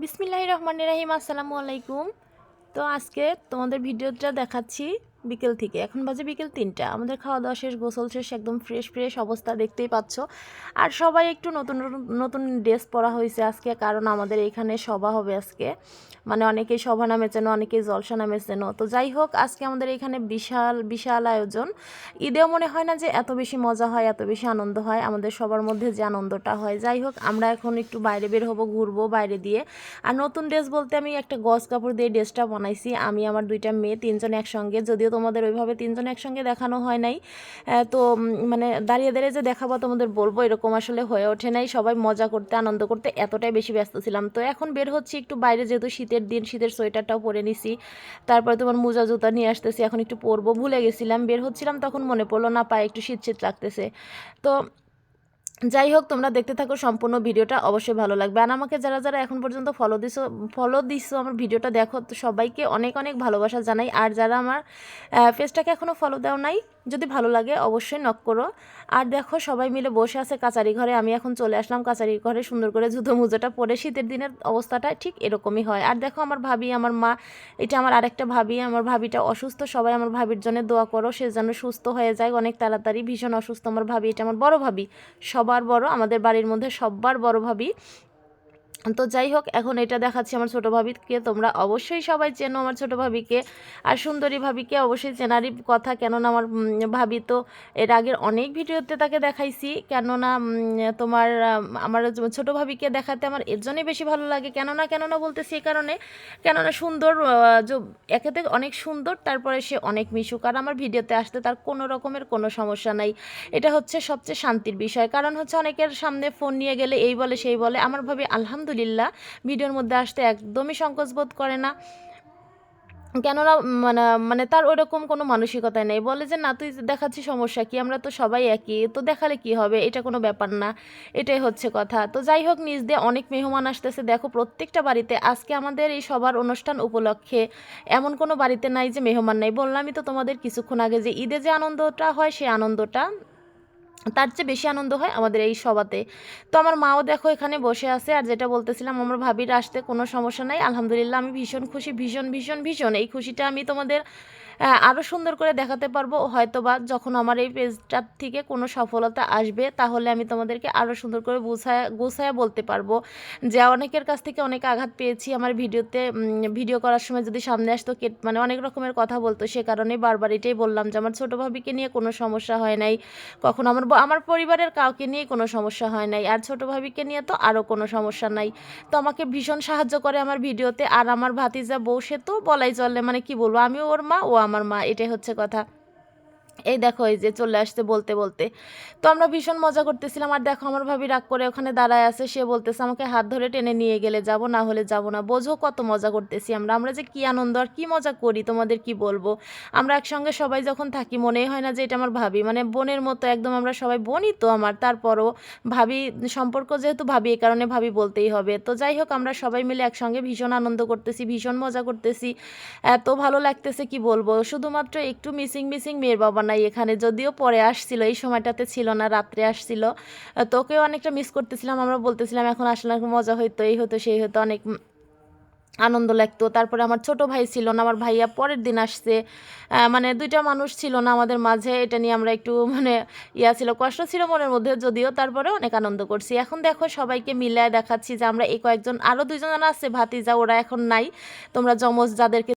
বিসমিল্লাহ রহমান রাহিম, আসসালামু আলাইকুম। তো আজকে তোমাদের ভিডিওটা দেখাচ্ছি বিকেল থেকে। এখন বাজে বিকেল তিনটা। আমাদের খাওয়া দাওয়া শেষ, গোসল শেষ, একদম ফ্রেশ ফ্রেশ অবস্থা দেখতেই পাচ্ছ। আর সবাই একটু নতুন, নতুন- ড্রেস পরা হয়েছে আজকে, কারণ আমাদের এখানে সভা হবে আজকে। মানে অনেকেই সভা নামেছেন অনেকেই জলসা নামেছেন তো যাই হোক, আজকে আমাদের এখানে বিশাল বিশাল আয়োজন। ঈদেও মনে হয় না যে এত বেশি মজা হয়, এত বেশি আনন্দ হয়। আমাদের সবার মধ্যে যে আনন্দটা হয়। যাই হোক, আমরা এখন একটু বাইরে বের হব, ঘুরবো বাইরে দিয়ে। আর নতুন ড্রেস বলতে আমি একটা গজ কাপড় দিয়ে ড্রেসটা বানাইছি। আমি, আমার দুইটা মেয়ে, তিনজন একসঙ্গে। যদিও তোমাদের ওইভাবে তিনজন একসঙ্গে দেখানো হয় নাই। তো মানে দাঁড়িয়ে দাঁড়িয়ে যে দেখাবো, তোমাদের বলব, এরকম আসলে হয়ে ওঠে নাই। সবাই মজা করতে, আনন্দ করতে এতটাই বেশি ব্যস্ত ছিলাম। তো এখন বের হচ্ছি, একটু বাইরে যেহেতু শীতের দিন শীতের সোয়েটারটাও পরে নিছি। তারপরে তোমার মোজা জুতা নিয়ে আসতেছি, এখন একটু পরবো। ভুলে গেছিলাম, বের হচ্ছিলাম, তখন মনে পড়ল, না, পায়ে একটু শীত শীত লাগতেছে। তো যাই হোক, তোমরা দেখতে থাকো সম্পূর্ণ ভিডিওটা, অবশ্যই ভালো লাগবে। আর আমাকে যারা যারা এখন পর্যন্ত ফলো দিছো ফলো দিছো আমার ভিডিওটা, দেখো সবাইকে অনেক অনেক ভালোবাসা জানাই। আর যারা আমার ফেসটাকে এখনও ফলো দেও নাই যদি ভালো লাগে অবশ্যই নক করো। আর দেখো সবাই মিলে বসে আছে কাচারি ঘরে, আমি এখন চলে আসলাম কাচারি ঘরে, সুন্দর করে জুতো মুজোটা পরে শীতের দিনের অবস্থাটা ঠিক এরকমই হয়। আর দেখো আমার ভাবি, আমার মা, এটা আমার আরেকটা ভাবি, আমার ভাবিটা অসুস্থ, সবাই আমার ভাবির জন্য দোয়া করো, সে যেন সুস্থ হয়ে যায়, অনেক তাড়াতাড়ি, ভীষণ অসুস্থ আমার ভাবি, এটা আমার বড় ভাবি, সবার বড়, আমাদের বাড়ির মধ্যে সবার বড় ভাবি। তো যাই হোক, এখন এটা দেখাচ্ছি আমার ছোটো ভাবিকে। তোমরা অবশ্যই সবাই চেনো আমার ছোটো ভাবিকে আর সুন্দরী ভাবিকে অবশ্যই চেনারই কথা। কেননা আমার ভাবি তো এর আগের অনেক ভিডিওতে তাকে দেখাইছি। কেননা তোমার আমার ছোটো ভাবিকে দেখাতে আমার এর জন্যই বেশি ভালো লাগে। কেননা কেননা বলতে এই কারণে। কেননা সুন্দর যে একেতে অনেক সুন্দর, তারপরে সে অনেক মিশুক। আর আমার ভিডিওতে আসতে তার কোনো রকমের কোনো সমস্যা নাই। এটা হচ্ছে সবচেয়ে শান্তির বিষয়। কারণ হচ্ছে অনেকের সামনে ফোন নিয়ে গেলে এই বলে, সেই বলে। আমার ভাবে আলহামদুলিল্লাহ ভিডিওর মধ্যে আসতে একদমই সংকোচ বোধ করে না। কেননা মানে মানে তার ওরকম কোনো মানসিকতা নেই। বলে যে, না, তুই দেখাচ্ছি সমস্যা কি? আমরা তো সবাই একই। তো দেখালে কি হবে? এটা কোনো ব্যাপার না। এটাই হচ্ছে কথা। তো যাই হোক, নিজ দিয়ে অনেক মেহমান আসতেছে। দেখো, প্রত্যেকটা বাড়িতে আজকে আমাদের এই সবার অনুষ্ঠান উপলক্ষে এমন কোনো বাড়িতে নাই যে মেহমান নাই। বললামই তো তোমাদের কিছুক্ষণ আগে যে ঈদে যে আনন্দটা হয়, সেই আনন্দটা তার চেয়ে বেশি আনন্দ হয় আমাদের এই সভাতে। তো আমার মাও দেখো এখানে বসে আছে আর যেটা বলতেছিলাম, আমার ভাবির আসতে কোনো সমস্যা নাই। আলহামদুলিল্লাহ, আমি ভীষণ খুশি, ভীষণ ভীষণ ভীষণ। এই খুশিটা আমি তোমাদের আরও সুন্দর করে দেখাতে পারব। হয়তো বা যখন আমার এই পেজটার থেকে কোনো সফলতা আসবে, তাহলে আমি তোমাদেরকে আরও সুন্দর করে গুছায় গুছায় বলতে পারব যে অনেকের কাছ থেকে অনেক আঘাত পেয়েছি। আমার ভিডিওতে ভিডিও করার সময় যদি সামনে আসতো মানে অনেক রকমের কথা বলতো, সে কারণে বারবার এটাই বললাম যে আমার ছোটো ভাবিকে নিয়ে কোনো সমস্যা হয় নাই। কখনো আমার আমার পরিবারের কাউকে নিয়ে কোনো সমস্যা হয় নাই। আর ছোটো ভাবিকে নিয়ে তো আরও কোনো সমস্যা নাই। তো আমাকে ভীষণ সাহায্য করে আমার ভিডিওতে। আর আমার ভাতিজা বউ, সে তো বলাই চলে মানে কি বলব? আমি ওর মা, ও আমার মা এটাই হচ্ছে কথা। এই দেখো, এই যে চলে আসতে বলতে বলতে। তো আমরা ভীষণ মজা করতেছিলাম, আর দেখো আমার ভাবি রাগ করে ওখানে দাঁড়ায় আছে, সে বলতেছে আমাকে হাত ধরে টেনে নিয়ে গেলে যাব, না হলে যাব না। বোঝো কত মজা করতেছি আমরা আমরা যে কি আনন্দ, আর কী মজা করি, তোমাদের কি বলব? আমরা একসঙ্গে সবাই যখন থাকি, মনেই হয় না যে এটা আমার ভাবি। মানে বোনের মতো একদম আমরা সবাই বোনই তো আমার, তারপরও ভাবি, সম্পর্ক যেহেতু ভাবি, এই কারণে ভাবি বলতেই হবে। তো যাই হোক, আমরা সবাই মিলে একসঙ্গে ভীষণ আনন্দ করতেছি, ভীষণ মজা করতেছি। এত ভালো লাগতেছে কি বলব? শুধুমাত্র একটু মিসিং মিসিং মেয়ের বাবা নাই এখানে, যদিও পরে আসছিল, এই সময়টাতে ছিল না, রাত্রে আসছিল। তোকেও অনেকটা মিস করতেছিলাম, আমরা বলতেছিলাম, এখন আসলে মজা হইতো, এই হতো, সেই হতো, অনেক আনন্দ লাগতো। তারপরে আমার ছোট ভাই ছিল না, আমার ভাইয়া পরের দিন আসছে। মানে দুইটা মানুষ ছিল না আমাদের মাঝে, এটা নিয়ে আমরা একটু মানে ইয়া ছিল, কষ্ট ছিল মনের মধ্যে যদিও তারপরে অনেক আনন্দ করছি। এখন দেখো, সবাইকে মিলায় দেখাচ্ছি যে আমরা এই কয়েকজন আরও দুইজন আছে, ভাতিজা, ওরা এখন নাই। তোমরা যমজ, যাদেরকে